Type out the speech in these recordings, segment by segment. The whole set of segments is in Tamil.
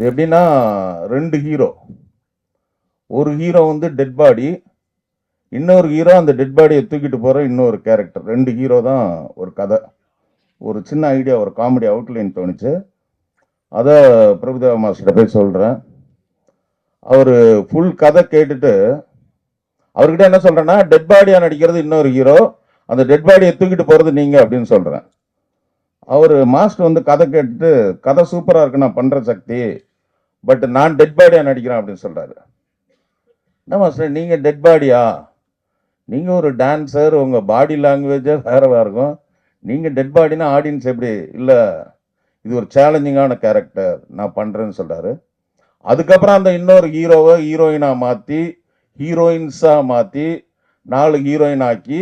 இது எப்படின்னா ரெண்டு ஹீரோ ஒரு ஹீரோ வந்து டெட் பாடி இன்னொரு ஹீரோ அந்த டெட் பாடியை தூக்கிட்டு போகிற இன்னொரு கேரக்டர் ரெண்டு ஹீரோ தான் ஒரு கதை. ஒரு சின்ன ஐடியா ஒரு காமெடி அவுட்லைன் தோணுச்சு. அதை பிரபுதேவா மாஸ்டர் போய் சொல்கிறேன் அவர் ஃபுல் கதை கேட்டுட்டு அவர்கிட்ட என்ன சொல்கிறேன்னா டெட் பாடியாக நடிக்கிறது இன்னொரு ஹீரோ அந்த டெட் பாடியை தூக்கிட்டு போகிறது நீங்கள் அப்படின்னு சொல்கிறேன் அவர் மாஸ்டர் வந்து கதை கேட்டுட்டு கதை சூப்பராக இருக்கு நான் பண்ணுற சக்தி. பட் நான் டெட் பாடியாக நடிக்கிறேன் அப்படின்னு சொல்கிறாரு என்ன மாஸ்டர் நீங்கள் டெட் பாடியா நீங்கள் ஒரு டான்ஸர் உங்கள் பாடி லாங்குவேஜே வேறவா இருக்கும். நீங்கள் டெட் பாடினா ஆடியன்ஸ் எப்படி? இல்லை இது ஒரு சேலஞ்சிங்கான கேரக்டர் நான் பண்ணுறேன்னு சொல்கிறாரு அதுக்கப்புறம் அந்த இன்னொரு ஹீரோவை ஹீரோயினாக மாற்றி ஹீரோயின்ஸாக மாற்றி நாலு ஹீரோயின் ஆக்கி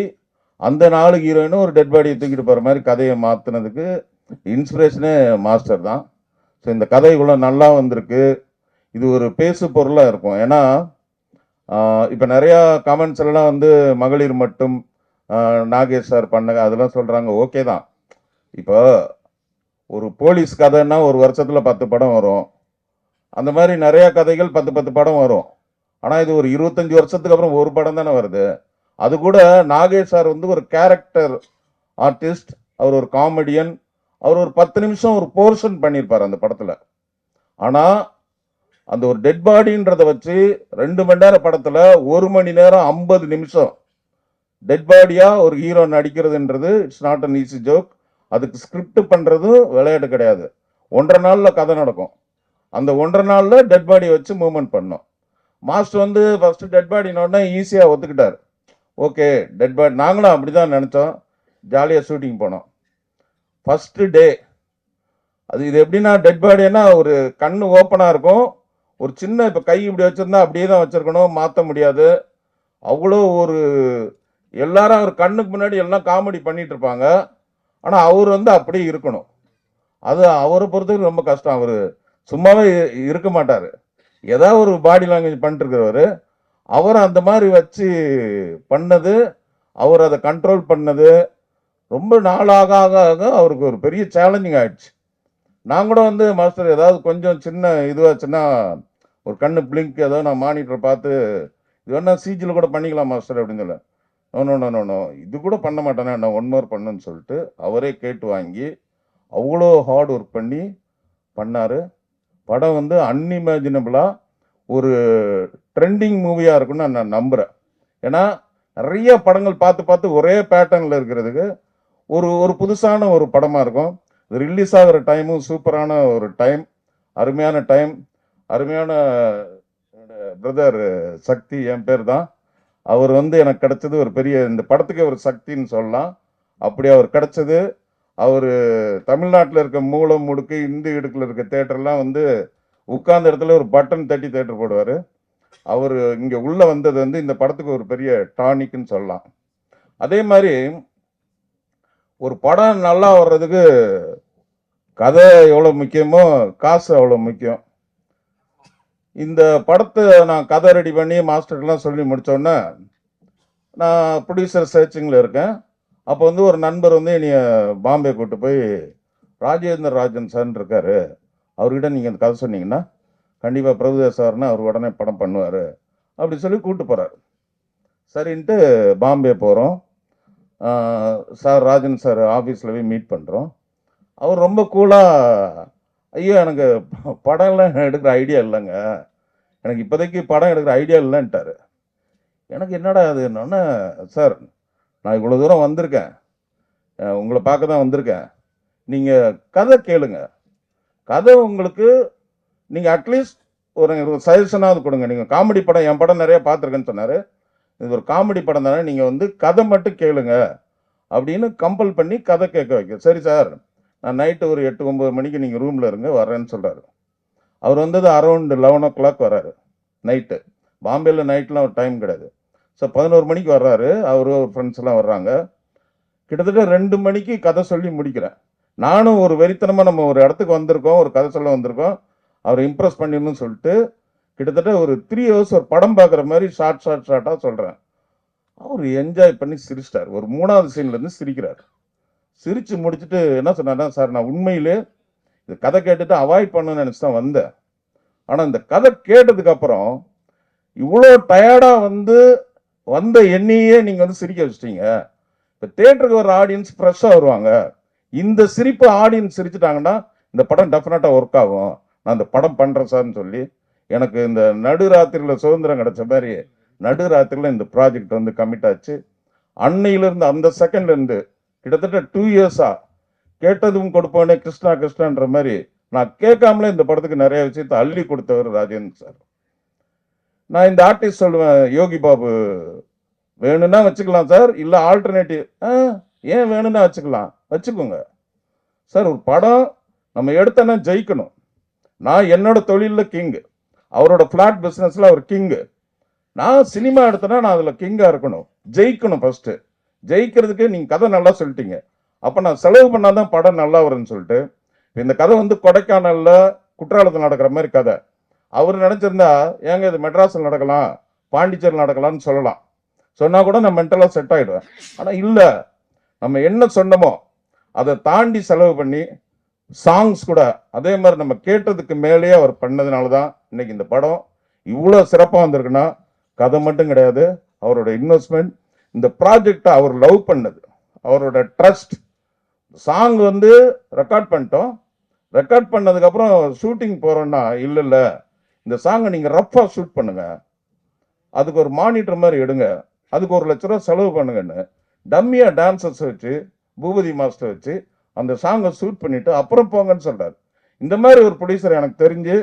அந்த நாலு ஹீரோயினும் ஒரு டெட் பாடியை தூக்கிட்டு போகிற மாதிரி கதையை மாற்றினதுக்கு இன்ஸ்பிரேஷனே மாஸ்டர் தான். ஸோ இந்த கதை இவ்வளோ நல்லா வந்திருக்கு. இது ஒரு பேசு பொருளாக இருக்கும். ஏன்னா இப்போ நிறையா கமெண்ட்ஸ் எல்லாம் வந்து மகளிர் மட்டும் நாகேஷ் சார் பண்ண அதெல்லாம் சொல்கிறாங்க ஓகே தான். இப்போ ஒரு போலீஸ் கதைன்னா ஒரு வருஷத்தில் பத்து படம் வரும். அந்த மாதிரி நிறையா கதைகள் பத்து பத்து படம் வரும். ஆனால் இது ஒரு இருபத்தஞ்சி வருஷத்துக்கு அப்புறம் ஒரு படம் தானே வருது. அது கூட நாகேஷ் சார் வந்து ஒரு கேரக்டர் ஆர்டிஸ்ட் அவர் ஒரு காமெடியன் அவர் ஒரு பத்து நிமிஷம் ஒரு போர்ஷன் பண்ணியிருப்பார் அந்த படத்தில். ஆனால் அந்த ஒரு டெட் பாடின்றத வச்சு ரெண்டு மணி நேரம் படத்தில் ஒரு மணி நேரம் ஐம்பது நிமிஷம் டெட் பாடியாக ஒரு hero நடிக்கிறதுன்றது it's not an easy joke அதுக்கு ஸ்கிரிப்ட் பண்ணுறதும் விளையாட்டு கிடையாது. ஒன்றரை நாளில் கதை நடக்கும். அந்த ஒன்றரை நாளில் டெட் பாடியை வச்சு மூவ்மெண்ட் பண்ணோம். மாஸ்டர் வந்து ஃபஸ்ட்டு டெட் பாடினோடனே ஈஸியாக ஒத்துக்கிட்டார். ஓகே டெட் பாடி நாங்களும் அப்படி தான் நினச்சோம். ஜாலியாக ஷூட்டிங் போனோம். ஃபஸ்ட்டு டே அது இது எப்படின்னா டெட் பாடினா ஒரு கண் ஓப்பனாக இருக்கும். ஒரு சின்ன இப்போ கை இப்படி வச்சுருந்தா அப்படியே தான் வச்சுருக்கணும். மாற்ற முடியாது. அவ்வளோ ஒரு எல்லாரும் அவர் கண்ணுக்கு முன்னாடி எல்லாம் காமெடி பண்ணிட்டு இருப்பாங்க. ஆனால் அவர் வந்து அப்படியே இருக்கணும். அது அவரை பொறுத்தவரைக்கும் ரொம்ப கஷ்டம். அவர் சும்மாவே இருக்க மாட்டார். ஏதாவது ஒரு பாடி லாங்குவேஜ் பண்ணிட்டுருக்கிறவர். அவர் அந்த மாதிரி வச்சு பண்ணது அவர் அதை கண்ட்ரோல் பண்ணது ரொம்ப நாளாக ஆக ஆக அவருக்கு ஒரு பெரிய சேலஞ்சிங் ஆயிடுச்சு. நான் கூட வந்து மாஸ்டர் ஏதாவது கொஞ்சம் சின்ன இதுவாச்சுன்னா ஒரு கண்ணு பிளிங்க் ஏதோ நான் மானிட்டர் பார்த்து இது வேணா சிஜியில் கூட பண்ணிக்கலாம் மாஸ்டர் அப்படின்னு சொல்ல. நோ நோ நோ நோ இது கூட பண்ண மாட்டேனே நான் ஒன் மோர் பண்ணுன்னு சொல்லிட்டு அவரே கேட்டு வாங்கி அவ்வளோ ஹார்ட் ஒர்க் பண்ணி பண்ணார். படம் வந்து அன்இமேஜினபிளாக ஒரு ட்ரெண்டிங் மூவியாக இருக்கும்னு நான் நம்புகிறேன் ஏன்னா நிறைய படங்கள் பார்த்து பார்த்து ஒரே பேட்டர்னில் இருக்கிறதுக்கு ஒரு ஒரு புதுசான ஒரு படமாக இருக்கும். ரிலீஸ் ஆகிற டைமும் சூப்பரான ஒரு டைம் அருமையான டைம் அருமையான பிரதர் சக்தி என் பேர் தான். அவர் வந்து எனக்கு கிடைச்சது ஒரு பெரிய இந்த படத்துக்கு ஒரு சக்தின்னு சொல்லலாம். அப்படி அவர் கிடைச்சது. அவர் தமிழ்நாட்டில் இருக்க மூலம் முடுக்கு இந்து இடுக்கில் இருக்க தேட்டர்லாம் வந்து உட்கார்ந்த இடத்துல ஒரு பட்டன் தட்டி தேட்டர் போடுவார். அவர் இங்கே உள்ளே வந்தது வந்து இந்த படத்துக்கு ஒரு பெரிய டானிக்னு சொல்லலாம். அதே மாதிரி ஒரு படம் நல்லா வர்றதுக்கு கதை எவ்வளோ முக்கியமோ காசு அவ்வளோ முக்கியம். இந்த படத்தை நான் கதை ரெடி பண்ணி மாஸ்டர்லாம் சொல்லி முடித்தோன்னே நான் ப்ரொடியூசர் சர்ச்சிங்கில் இருக்கேன். அப்போ வந்து ஒரு நண்பர் வந்து என்னைய பாம்பே கூட்டு போய் ராஜேந்திர ராஜன் சார் இருக்காரு. அவர்கிட்ட நீங்கள் இந்த கதை சொன்னீங்கன்னா கண்டிப்பாக பிரபுதேவ சார்னா அவர் உடனே படம் பண்ணுவார். அப்படி சொல்லி கூப்பிட்டு போகிறார் சரின்ட்டு பாம்பே போகிறோம் சார் ராஜன் சார் ஆஃபீஸில் போய் மீட் பண்ணுறோம் அவர் ரொம்ப கூலாக ஐயோ எனக்கு படம்லாம் எடுக்கிற ஐடியா இல்லைங்க. எனக்கு இப்போதைக்கு படம் எடுக்கிற ஐடியா இல்லைன்ட்டார். எனக்கு என்னடா அது என்னன்னா சார் நான் இவ்வளோ தூரம் வந்திருக்கேன். உங்களை பார்க்க தான் வந்திருக்கேன். நீங்கள் கதை கேளுங்க. கதை உங்களுக்கு நீங்கள் அட்லீஸ்ட் ஒரு ஒரு சஜஷனாவது கொடுங்க. நீங்கள் காமெடி படம் என் படம் நிறைய பார்த்துருக்கேன்னு சொன்னார். இது ஒரு காமெடி படம் தானே நீங்கள் வந்து கதை மட்டும் கேளுங்க அப்படின்னு கம்பல் பண்ணி கதை கேட்க வைக்க. சரி சார் நான் நைட்டு ஒரு எட்டு ஒம்பது மணிக்கு நீங்கள் ரூமில் இருங்க வரேன்னு சொல்கிறாரு அவர் வந்தது அரௌண்ட் லெவன் ஓ கிளாக் வராரு நைட்டு பாம்பேயில் நைட்லாம் ஒரு டைம் கிடையாது. ஸோ பதினோரு மணிக்கு வர்றாரு அவரு அவர் ஃப்ரெண்ட்ஸ் எல்லாம் வர்றாங்க. கிட்டத்தட்ட ரெண்டு மணிக்கு கதை சொல்லி முடிக்கிறேன். நானும் ஒரு வெறித்தனமாக நம்ம ஒரு இடத்துக்கு வந்திருக்கோம் ஒரு கதை சொல்ல வந்திருக்கோம். அவரை இம்ப்ரெஸ் பண்ணிடணும்னு சொல்லிட்டு கிட்டத்தட்ட ஒரு த்ரீ ஹவர்ஸ் ஒரு படம் பார்க்குற மாதிரி ஷார்ட் ஷார்ட் ஷார்ட்டாக சொல்கிறேன் அவர் என்ஜாய் பண்ணி சிரிச்சிட்டார். ஒரு மூணாவது சீன்லேருந்து சிரிக்கிறார். சிரித்து முடிச்சுட்டு என்ன சொன்னார்னா சார் நான் உண்மையிலே இது கதை கேட்டுட்டு அவாய்ட் பண்ணணும்னு நினச்சி தான் வந்தேன். ஆனால் இந்த கதை கேட்டதுக்கப்புறம் இவ்வளோ டயர்டாக வந்து வந்த எண்ணியே நீங்கள் வந்து சிரிக்க வச்சிட்டீங்க. இப்போ தேட்டருக்கு வர ஆடியன்ஸ் ஃப்ரெஷ்ஷாக வருவாங்க. இந்த சிரிப்பு ஆடியன்ஸ் சிரிச்சிட்டாங்கன்னா இந்த படம் டெஃபினட்டாக ஒர்க் ஆகும். நான் இந்த படம் பண்ணுறேன் சார்னு சொல்லி எனக்கு இந்த நடுராத்திரியில் சுதந்திரம் கிடைச்ச மாதிரி நடுராத்திரியில் இந்த ப்ராஜெக்ட் வந்து கமிட் ஆச்சு. அன்னையிலிருந்து அந்த செகண்ட்லேருந்து கிட்டத்தட்ட டூ இயர்ஸாக கேட்டதும் கொடுப்போனே கிருஷ்ணா கிருஷ்ணான்ற மாதிரி நான் கேட்காமலே இந்த படத்துக்கு நிறைய விஷயத்தை அள்ளி கொடுத்தவர் ராஜேந்திர சார். நான் இந்த ஆர்டிஸ்ட் சொல்லுவேன் யோகி பாபு வேணும்னா வச்சுக்கலாம் சார் இல்லை ஆல்டர்னேட்டிவ் ஏன் வேணும்னா வச்சுக்கலாம் வச்சுக்கோங்க. சார் ஒரு படம் நம்ம எடுத்தோன்னா ஜெயிக்கணும். நான் என்னோட தொழிலில் கிங்கு அவரோட ஃப்ளாட் பிஸ்னஸில் அவர் கிங்கு நான் சினிமா எடுத்தேன்னா நான் அதில் கிங்காக இருக்கணும். ஜெயிக்கணும் ஃபஸ்ட்டு ஜெயிக்கிறதுக்கு நீங்கள் கதை நல்லா சொல்லிட்டீங்க. அப்போ நான் செலவு பண்ணாதான் படம் நல்லா வரும்னு சொல்லிட்டு இந்த கதை வந்து கொடைக்கானலில் குற்றாலத்தில் நடக்கிற மாதிரி கதை. அவர் நினச்சிருந்தா ஏங்க இது மெட்ராஸில் நடக்கலாம் பாண்டிச்சேரியில் நடக்கலாம்னு சொல்லலாம். சொன்னால் கூட நான் மென்டலாக செட் ஆகிடுவேன் ஆனால் இல்லை நம்ம என்ன சொன்னமோ அதை தாண்டி செலவு பண்ணி சாங்ஸ் கூட அதே மாதிரி நம்ம கேட்டதுக்கு மேலேயே அவர் பண்ணதுனால தான் இன்னைக்கு இந்த படம் இவ்வளோ சிறப்பாக வந்திருக்குன்னா கதை மட்டும் கிடையாது. அவரோட இன்வெஸ்ட்மெண்ட் இந்த ப்ராஜெக்டை அவர் லவ் பண்ணது. அவரோட ட்ரஸ்ட் சாங் வந்து ரெக்கார்ட் பண்ணிட்டோம். ரெக்கார்ட் பண்ணதுக்கப்புறம் ஷூட்டிங் போகிறோன்னா இல்லை இல்லை. இந்த சாங்கை நீங்கள் ரஃப்பாக ஷூட் பண்ணுங்கள் அதுக்கு ஒரு மானிட்டர் மாதிரி எடுங்க. அதுக்கு ஒரு லட்ச ரூபா செலவு பண்ணுங்கன்னு டம்மியாக டான்சர்ஸ் வச்சு பூபதி மாஸ்டர் வச்சு அந்த சாங்கை ஷூட் பண்ணிட்டு அப்புறம் போங்கன்னு சொல்கிறார் இந்த மாதிரி ஒரு ப்ரொடியூசர் எனக்கு தெரிஞ்சு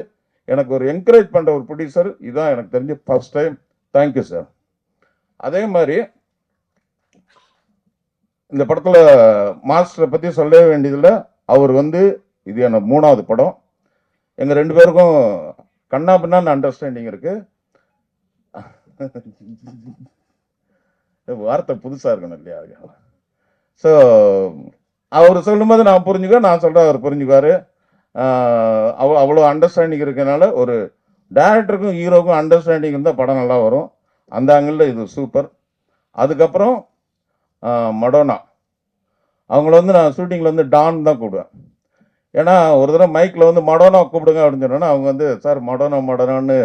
எனக்கு ஒரு என்கரேஜ் பண்ணுற ஒரு ப்ரொடியூசர் இதான் எனக்கு தெரிஞ்சு ஃபர்ஸ்ட் டைம் தேங்க்யூ சார் அதே மாதிரி இந்த படத்தில் மாஸ்டரை பற்றி சொல்லவே வேண்டியதில்லை. அவர் வந்து இது எனக்கு மூணாவது படம். எங்கள் ரெண்டு பேருக்கும் கண்ணா பின்னான்னு அண்டர்ஸ்டாண்டிங் இருக்குது வார்த்தை புதுசாக இருக்கணும் இல்லையா? ஸோ அவர் சொல்லும்போது நான் புரிஞ்சுக்குவேன் நான் சொல்கிறேன் அவர் புரிஞ்சுக்குவார். அவ அவ்வளோ அண்டர்ஸ்டாண்டிங் இருக்கனால ஒரு டேரக்டருக்கும் ஹீரோக்கும் அண்டர்ஸ்டாண்டிங் இருந்தால் படம் நல்லா வரும். அந்த ஆங்கிளில் இது சூப்பர் அதுக்கப்புறம் மடோனா அவங்கள வந்து நான் ஷூட்டிங்கில் வந்து டான் தான் கூப்பிடுவேன். ஏன்னா ஒரு தடவை மைக்கில் வந்து மடோனா கூப்பிடுங்க அப்படின்னு சொன்னோன்னா அவங்க வந்து சார் மடோனா மடோனான்னு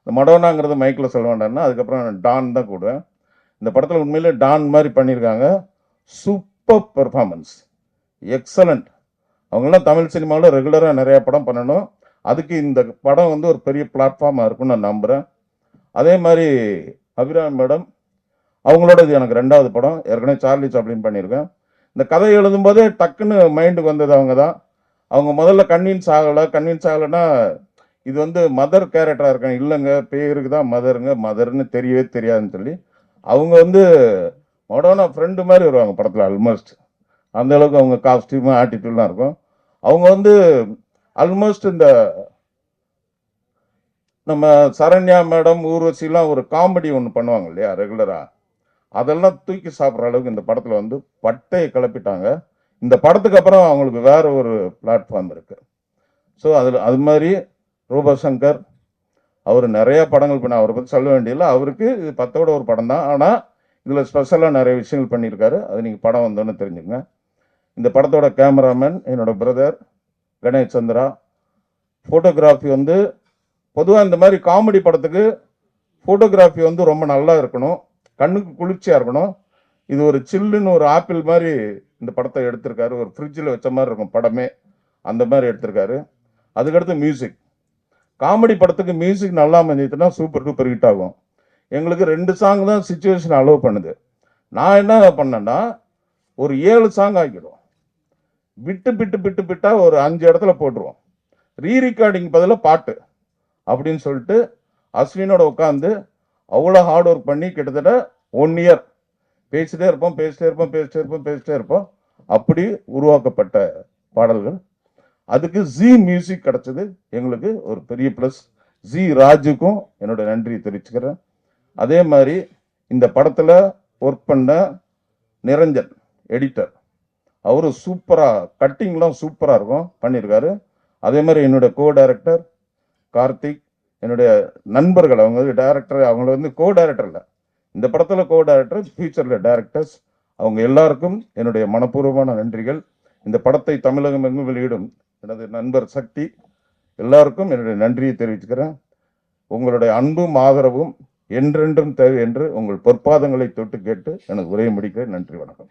இந்த மடோனாங்கிறது மைக்கில் சொல்ல வேண்டாம்னா அதுக்கப்புறம் நான் டான் தான் கூடுவேன் இந்த படத்தில் உண்மையிலே டான் மாதிரி பண்ணியிருக்காங்க. சூப்பர் பெர்ஃபார்மன்ஸ் எக்ஸலண்ட் அவங்களாம் தமிழ் சினிமாவில் ரெகுலராக நிறைய படம் பண்ணணும். அதுக்கு இந்த படம் வந்து ஒரு பெரிய பிளாட்ஃபார்மாக இருக்கும்னு நான் நம்புகிறேன் அதே மாதிரி அபிராமி மேடம் அவங்களோட இது எனக்கு ரெண்டாவது படம். ஏற்கனவே சார்லி சாப்ளின் பண்ணியிருக்கேன். இந்த கதை எழுதும்போதே டக்குன்னு மைண்டுக்கு வந்தது அவங்க தான். அவங்க முதல்ல கன்வின்ஸ் ஆகலை. கன்வின்ஸ் ஆகலைன்னா இது வந்து மதர் கேரக்டராக இருக்கேன் இல்லைங்க பேருக்கு தான் மதருங்க மதர்னு தெரியவே தெரியாதுன்னு சொல்லி அவங்க வந்து மொடோனா ஃப்ரெண்டு மாதிரி வருவாங்க படத்தில் ஆல்மோஸ்ட் அந்தளவுக்கு அவங்க காஸ்டியூமு ஆட்டிடியூட்லாம் இருக்கும். அவங்க வந்து ஆல்மோஸ்ட் இந்த நம்ம சரண்யா மேடம் ஊர்வசிலாம் ஒரு காமெடி ஒன்று பண்ணுவாங்க இல்லையா ரெகுலராக அதெல்லாம் தூக்கி சாப்பிட்ற அளவுக்கு இந்த படத்தில் வந்து பட்டையை கிளப்பிட்டாங்க. இந்த படத்துக்கு அப்புறம் அவங்களுக்கு வேற ஒரு பிளாட்ஃபார்ம் இருக்குது ஸோ அதில் அது மாதிரி ரூபசங்கர் அவர் நிறையா படங்கள் பண்ண அவரை பற்றி சொல்ல வேண்டியதில்லை. அவருக்கு இது பத்தோட ஒரு படம் தான் ஆனால் இதில் ஸ்பெஷலாக நிறைய விஷயங்கள் பண்ணியிருக்காரு. அது நீங்கள் படம் வந்தோன்னு தெரிஞ்சுங்க இந்த படத்தோட கேமராமேன் என்னோட பிரதர் கணேஷ் சந்திரா. ஃபோட்டோகிராஃபி வந்து பொதுவாக இந்த மாதிரி காமெடி படத்துக்கு ஃபோட்டோகிராஃபி வந்து ரொம்ப நல்லா இருக்கணும். கண்ணுக்கு குளிர்ச்சியாக இருக்கணும். இது ஒரு சில்லுன்னு ஒரு ஆப்பிள் மாதிரி இந்த படத்தை எடுத்திருக்காரு. ஒரு ஃப்ரிட்ஜில் வச்ச மாதிரி இருக்கும் படமே. அந்த மாதிரி எடுத்திருக்காரு. அதுக்கடுத்து மியூசிக் காமெடி படத்துக்கு மியூசிக் நல்லா அமைஞ்சிட்டுனா சூப்பர் டூப்பர் ஹிட் ஆகும். எங்களுக்கு ரெண்டு சாங் தான் சுச்சுவேஷன் அலோவ் பண்ணுது. நான் என்ன பண்ணேன்னா ஒரு ஏழு சாங் ஆக்கிடும் விட்டு விட்டு விட்டு விட்டா ஒரு அஞ்சு இடத்துல போட்டுருவோம். ரீ ரெக்கார்டிங் பதிலாக பாட்டு அப்படின்னு சொல்லிட்டு அஸ்வினோட உட்காந்து அவ்வளோ ஹார்ட் ஒர்க் பண்ணி கிட்டத்தட்ட ஒன் இயர் பேசிட்டே இருப்போம் பேசிட்டே இருப்போம் பேசிட்டே இருப்போம் பேசிட்டே இருப்போம். அப்படி உருவாக்கப்பட்ட பாடல்கள். அதுக்கு ஜி மியூசிக் கிடச்சது. எங்களுக்கு ஒரு பெரிய ப்ளஸ் ஜி ராஜுக்கும் என்னோட நன்றி தெரிவிச்சுக்கிறேன். அதே மாதிரி இந்த படத்தில் ஒர்க் பண்ண நிரஞ்சன் எடிட்டர் அவரும் சூப்பராக கட்டிங்லாம் சூப்பராக இருக்கும் பண்ணியிருக்காரு அதே மாதிரி என்னுடைய கோ டைரக்டர் கார்த்திக் என்னுடைய நண்பர்கள் அவங்க டைரக்டர் அவங்கள வந்து கோ டைரக்டர் இல்லை. இந்த படத்தில் கோ டைரக்டர் ஃபியூச்சரில் டைரக்டர்ஸ் அவங்க எல்லாருக்கும் என்னுடைய மனப்பூர்வமான நன்றிகள். இந்த படத்தை தமிழகம் எங்கும் வெளியிடும் எனது நண்பர் சக்தி எல்லாருக்கும் என்னுடைய நன்றியை தெரிவிச்சுக்கிறேன். உங்களுடைய அன்பும் ஆதரவும் என்றென்றும் தேவை என்று உங்கள் பொற்பாதங்களை தொட்டு கேட்டு எனக்கு உரையை முடிக்க நன்றி வணக்கம்.